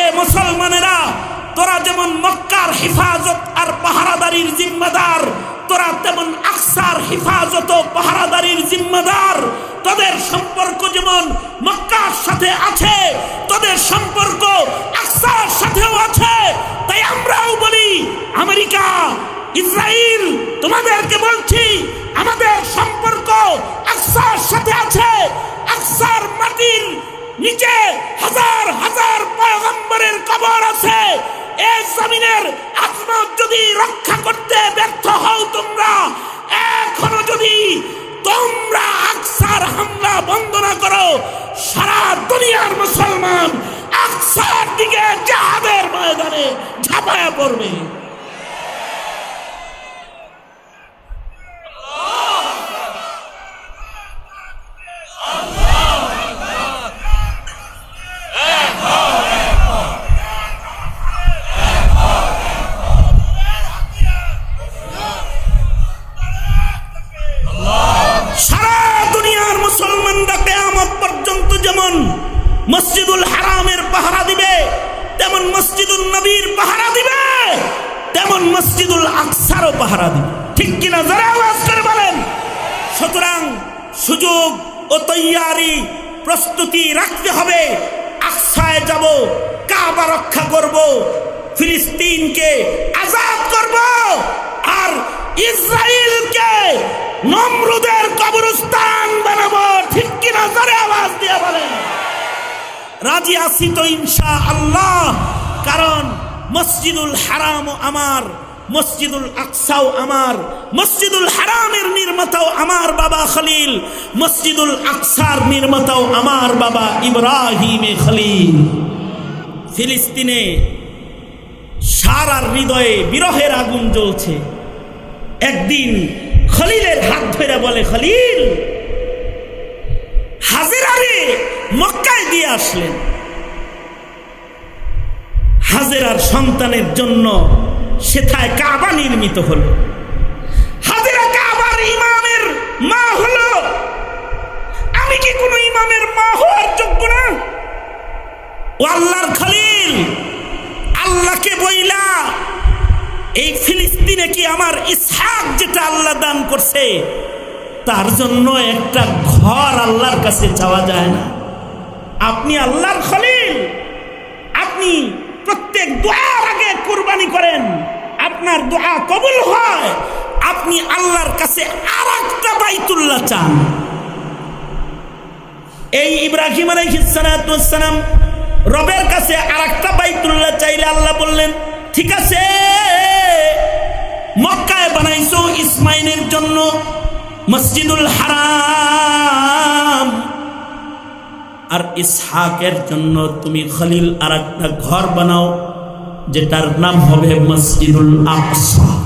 এ মুসলমানেরা, তোরা যেমন মক্কার হেফাজত আর পাহারাদারির জিম্মাদার, তোরা তেমন আকসার হেফাজত ও পাহারাদারির জিম্মাদার। তোদের সম্পর্ক যেমন মক্কার সাথে আছে, তোদের সম্পর্ক আকসার সাথেও আছে। তাই আমরাও বলি নিচে হাজার হাজার পয়গম্বরের কবর আছে। এই জমিনের আজমত যদি রক্ষা করতে ব্যর্থ হও তোমরা, এখনও যদি তোমরা আকসার হামলা বন্ধ না করো, সারা দুনিয়ার মুসলমান আকসার দিকে জাহাদের ময়দানে ঝাঁপায়া পড়বে। মসজিদুল হারামের পাহারা দিবে। তেমন মসজিদুল নবীর পাহারা দিবে। তেমন মসজিদুল আকসারও পাহারা দিবে। ঠিক কিনা যারা আওয়াজ করে বলেন? সুতরাং সুযোগ ও তৈয়ারি প্রস্তুতি রাখতে হবে। আকসায় যাব, কাবা রক্ষা করব, ফিলিস্তিনকে আজাদ করব রাজি আছি তো ইনশা আল্লাহ কারণ মসজিদুল হারাম আমার, মসজিদুল আকসাও আমার, মসজিদুল হারামের নির্মাতাও আমার বাবা খলিল, মসজিদুল আকসার নির্মাতাও আমার বাবা ইব্রাহিমে খলিল। ফিলিস্তিনে সারার হৃদয়ে বিরহের আগুন জ্বলছে। একদিন খলিলের হাত ধরে বলে, খলিল হাজেরারে মক্কায় দিয়ে আসলেন। হাজেরার সন্তানের জন্য সেথায় কাবা নির্মিত হলো। হাজেরা কাবার ইমামের মা হলো। আমি কি কোনো ইমামের মা হওয়ার যোগ্য না? ও আল্লাহর খলিল, আল্লাহকে বইলা, এই ফিলিস্তিনে কি আমার ইসহাক যেটা আল্লাহ দান করছে, তার জন্য একটা ঘর আল্লাহর কাছে যাওয়া যায় না? আপনি আল্লাহর খলিল, আপনি প্রত্যেক দোয়ার আগে কুরবানি করেন। আপনার দোয়া কবুল হয়। আপনি আল্লাহর কাছে আর একটা বাইতুল্লাহ চান। এই ইব্রাহিম আলাইহিসসালাম রবের কাছে আর একটা বাইতুল্লাহ চাইলে আল্লাহ বললেন, ঠিক আছে, মক্কায় বানাইছো ইসমাইলের জন্য মসজিদুল হারাম। আর ইসহাকের জন্য তুমি খলিল আর একটা ঘর বানাও। যেটার নাম হবে মসজিদুল আকসা।